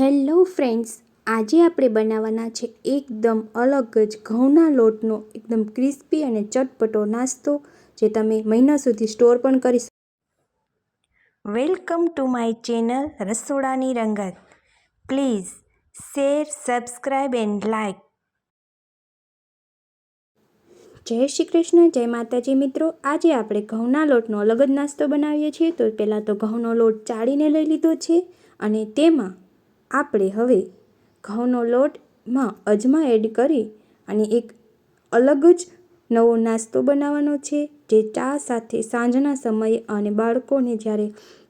Hello friends આજે આપણે બનાવવાના છે એકદમ અલગ જ ઘઉંના લોટનો એકદમ ક્રિસ્પી અને ચટપટો નાસ્તો જે તમે મહિના સુધી સ્ટોર પણ કરી શકો. વેલકમ ટુ માય ચેનલ રસોડાની રંગત. Please share subscribe and like જય શ્રી કૃષ્ણ જય માતાજી મિત્રો. આજે આપણે ઘઉંના લોટનો અલગ જ નાસ્તો બનાવીએ છીએ. તો પહેલાં તો ઘઉંનો લોટ ચાળીને લઈ લીધો છે અને તેમાં આપણે હવે ઘઉંનો લોટમાં અજમા એડ કરી અને એક અલગ જ નવો નાસ્તો બનાવવાનો છે, જે ચા સાથે સાંજના સમયે અને બાળકોને જ્યારે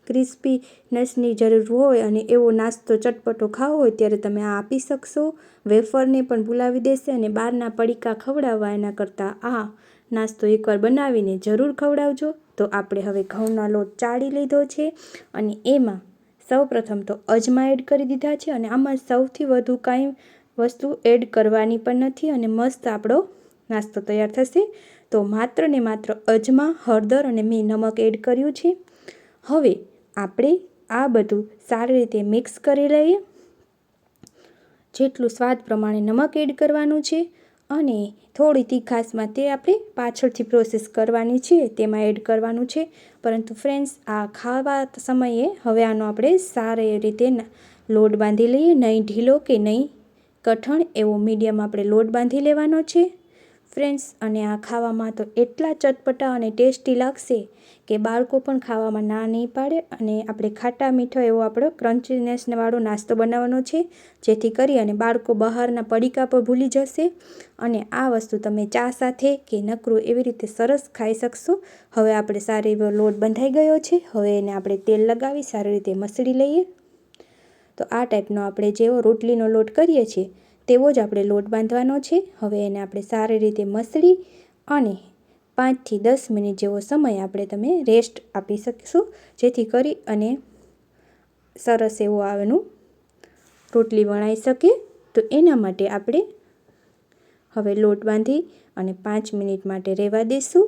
ક્રિસ્પીનેસની જરૂર હોય અને એવો નાસ્તો ચટપટો ખાવો હોય ત્યારે તમે આ આપી શકશો. વેફરને પણ ભૂલાવી દેશે અને બહારના પડીકા ખવડાવવા એના કરતાં આ નાસ્તો એકવાર બનાવીને જરૂર ખવડાવજો. તો આપણે હવે ઘઉંના લોટ ચાળી લીધો છે અને એમાં સૌ પ્રથમ તો અજમા એડ કરી દીધા છે અને આમાં સૌથી વધુ કાંઈ વસ્તુ એડ કરવાની પણ નથી અને મસ્ત આપણો નાસ્તો તૈયાર થશે. તો માત્ર ને માત્ર અજમા, હળદર અને મેં નમક એડ કર્યું છે. હવે આપણે આ બધું સારી રીતે મિક્સ કરી લઈએ. જેટલું સ્વાદ પ્રમાણે નમક એડ કરવાનું છે. અને થોડી તીખાસમાં તે આપણે પાછળથી પ્રોસેસ કરવાની છે, તેમાં એડ કરવાનું છે. પરંતુ ફ્રેન્ડ્સ આ ખાવા સમયે હવે આનો આપણે સારી રીતે લોટ બાંધી લઈએ. નહીં ઢીલો કે નહીં કઠણ, એવો મીડિયમ આપણે લોટ બાંધી લેવાનો છે. ફ્રેન્ડ્સ, અને આ ખાવામાં તો એટલા ચટપટા અને ટેસ્ટી લાગશે કે બાળકો પણ ખાવામાં ના નહીં પાડે અને આપણે ખાટા મીઠો એવો આપણો ક્રન્ચીનેસવાળો નાસ્તો બનાવવાનો છે, જેથી કરી અને બાળકો બહારના પડીકા પર ભૂલી જશે. અને આ વસ્તુ તમે ચા સાથે કે નકરું એવી રીતે સરસ ખાઈ શકશો. હવે આપણે સારો એવો લોટ બંધાઈ ગયો છે. હવે એને આપણે તેલ લગાવી સારી રીતે મસળી લઈએ. તો આ ટાઈપનો આપણે જેવો રોટલીનો લોટ કરીએ છીએ તેવો જ આપણે લોટ બાંધવાનો છે. હવે એને આપણે સારી રીતે મસળી અને પાંચથી દસ મિનિટ જેવો સમય આપણે તમે રેસ્ટ આપી શકીશું. જેથી કરી અને સરસ એવું આવેનું રોટલી વણાઈ શકે. તો એના માટે આપણે હવે લોટ બાંધી અને પાંચ મિનિટ માટે રહેવા દઈશું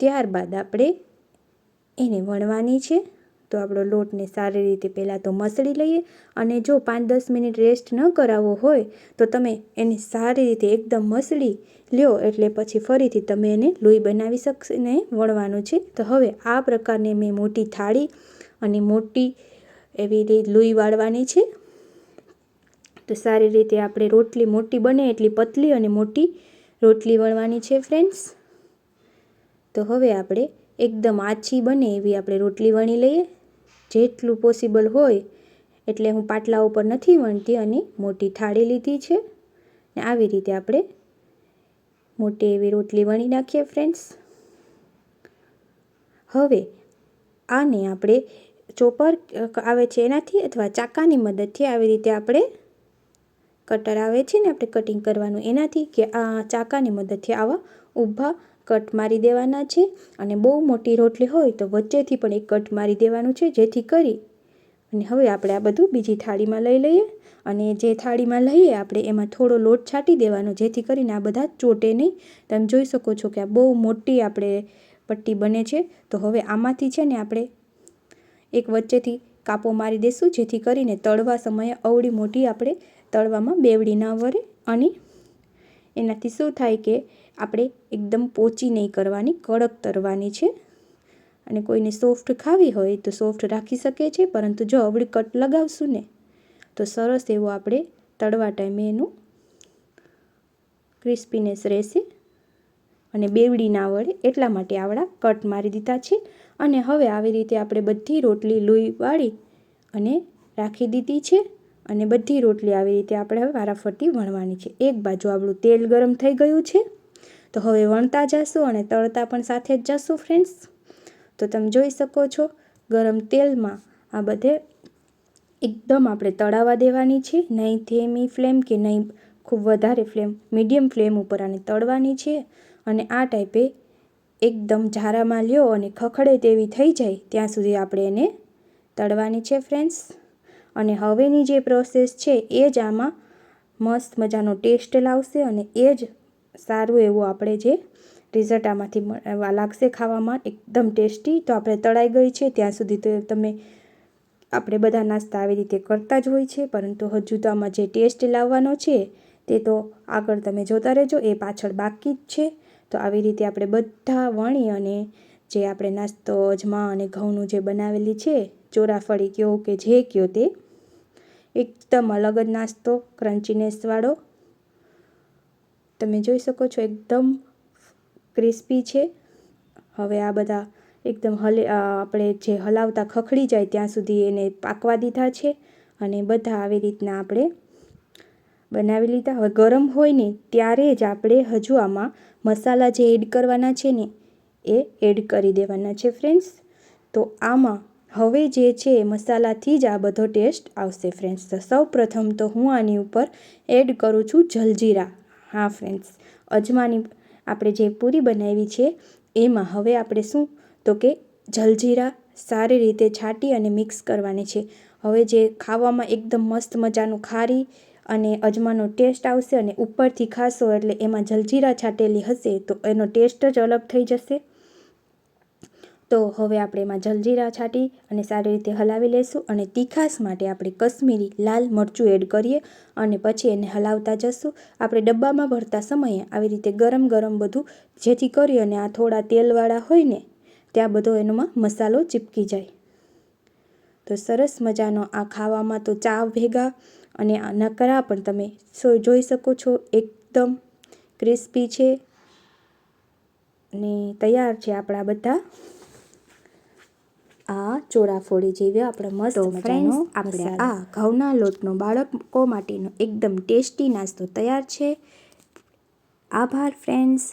ત્યારબાદ આપણે એને વણવાની છે. તો આપણો લોટને સારી રીતે પહેલાં તો મસળી લઈએ અને જો પાંચ દસ મિનિટ રેસ્ટ ન કરાવવો હોય તો તમે એને સારી રીતે એકદમ મસળી લ્યો એટલે પછી ફરીથી તમે એને લોહી બનાવી શકશે ને વણવાનું છે. તો હવે આ પ્રકારની મેં મોટી થાળી અને મોટી એવી રીતે લોહી વાળવાની છે. તો સારી રીતે આપણે રોટલી મોટી બને એટલી પતલી અને મોટી રોટલી વણવાની છે ફ્રેન્ડ્સ તો હવે આપણે એકદમ આછી બને એવી આપણે રોટલી વણી લઈએ. જેટલું પોસિબલ હોય એટલે હું પાટલા ઉપર નથી વણતી અને મોટી થાળી લીધી છે. ને આવી રીતે આપણે મોટી એવી રોટલી વણી નાખીએ ફ્રેન્ડ્સ હવે આને આપણે ચોપર આવે છે એનાથી અથવા ચાકાની મદદથી આવી રીતે આપણે કટર આવે છે ને આપણે કટિંગ કરવાનું એનાથી કે આ ચાકાની મદદથી આવા ઊભા કટ મારી દેવાના છે અને બહુ મોટી રોટલી હોય તો વચ્ચેથી પણ એક કટ મારી દેવાનું છે, જેથી કરી. અને હવે આપણે આ બધું બીજી થાળીમાં લઈ લઈએ અને જે થાળીમાં લઈએ આપણે એમાં થોડો લોટ છાંટી દેવાનો, જેથી કરીને આ બધા ચોટે નહીં. તમે જોઈ શકો છો કે આ બહુ મોટી આપણે પટ્ટી બને છે. તો હવે આમાંથી છે ને આપણે એક વચ્ચેથી કાપો મારી દઈશું જેથી કરીને તળવા સમયે અવળી મોટી આપણે તળવામાં બેવડી ના વરે અને એનાથી શું થાય કે આપણે એકદમ પોચી નહીં કરવાની, કડક તરવાની છે. અને કોઈને સોફ્ટ ખાવી હોય તો સોફ્ટ રાખી શકે છે પરંતુ જો અવળી કટ લગાવશું ને, તો સરસ એવો આપણે તળવા ટાઈમે એનું ક્રિસ્પીનેસ રહેશે. અને બેવડી ના વળે એટલા માટે આવડા કટ મારી દીધા છે. અને હવે આવી રીતે આપણે બધી રોટલી લોહી વાળી અને રાખી દીધી છે. અને બધી રોટલી આવી રીતે આપણે હવે વારાફરતી વણવાની છે. એક બાજુ આપણું તેલ ગરમ થઈ ગયું છે. તો હવે વણતા જશું અને તળતા પણ સાથે જ જશું ફ્રેન્ડ્સ તો તમે જોઈ શકો છો, ગરમ તેલમાં આ બધે એકદમ આપણે તળાવવા દેવાની છે. નહીં ધીમી ફ્લેમ કે નહીં ખૂબ વધારે ફ્લેમ, મીડિયમ ફ્લેમ ઉપર આને તળવાની છે. અને આ ટાઈપે એકદમ ઝારામાં લ્યો અને ખખડે તેવી થઈ જાય ત્યાં સુધી આપણે એને તળવાની છે ફ્રેન્ડ્સ અને હવેની જે પ્રોસેસ છે, એ જ આમાં મસ્ત મજાનો ટેસ્ટ લાવશે અને એ જ સારું એવું આપણે જે રિઝલ્ટ આમાંથી લાગશે ખાવામાં, એકદમ ટેસ્ટી. તો આપણે તળાઈ ગઈ છે, ત્યાં સુધી તો તમે આપણે બધા નાસ્તા આવી રીતે કરતા જ હોય છે. પરંતુ હજુ તો આમાં જે ટેસ્ટ લાવવાનો છે, તે તો આગળ તમે જોતા રહેજો. એ પાછળ બાકી જ છે. તો આવી રીતે આપણે બધા વણી અને જે આપણે નાસ્તો, અજમા અને ઘઉંનું જે બનાવેલી છે, ચોરાફળી કયો કે જે કયો તે, એકદમ અલગ જ નાસ્તો ક્રન્ચીનેસવાળો તમે જોઈ શકો છો એકદમ ક્રિસ્પી છે. હવે આ બધા એકદમ હલે આપણે જે હલાવતા ખખડી જાય ત્યાં સુધી એને પાકવા દીધા છે અને બધા આવી રીતના આપણે બનાવી લીધા. હવે ગરમ હોય ને ત્યારે જ આપણે હજુ આમાં મસાલા જે એડ કરવાના છે ને, એ એડ કરી દેવાના છે ફ્રેન્ડ્સ. તો આમાં હવે જે છે મસાલાથી જ આ બધો ટેસ્ટ આવશે ફ્રેન્ડ્સ. તો સૌ પ્રથમ તો હું આની ઉપર એડ કરું છું જલજીરા. હા ફ્રેન્ડ્સ અજમાની આપણે જે પૂરી બનાવી છે, એમાં હવે આપણે શું? તો કે જલજીરા સારી રીતે છાંટી અને મિક્સ કરવાની છે. હવે જે ખાવામાં એકદમ મસ્ત મજાનું ખારી અને અજમાનો ટેસ્ટ આવશે અને ઉપરથી ખાશો એટલે એમાં જલજીરા છાંટેલી હશે, તો એનો ટેસ્ટ જ અલગ થઈ જશે. તો હવે આપણે એમાં જલજીરા છાંટી અને સારી રીતે હલાવી લઈશું અને તીખાસ માટે આપણે કશ્મીરી લાલ મરચું એડ કરીએ અને પછી એને હલાવતા જશું. આપણે ડબ્બામાં ભરતા સમયે આવી રીતે ગરમ ગરમ બધું જેથી કરી અને આ થોડા તેલવાળા હોય ને, ત્યાં બધો એનોમાં મસાલો ચીપકી જાય. તો સરસ મજાનો આ ખાવામાં તો ચા ભેગા અને આ નકરા પણ તમે જોઈ શકો છો, એકદમ ક્રિસ્પી છે અને તૈયાર છે આપણા બધા. ચોરાફોડી જેવી આપણે મસ્ત મજાનો આપણે આ ઘઉંના લોટનો બાળકો માટેનો એકદમ ટેસ્ટી નાસ્તો તૈયાર છે. આભાર ફ્રેન્ડ્સ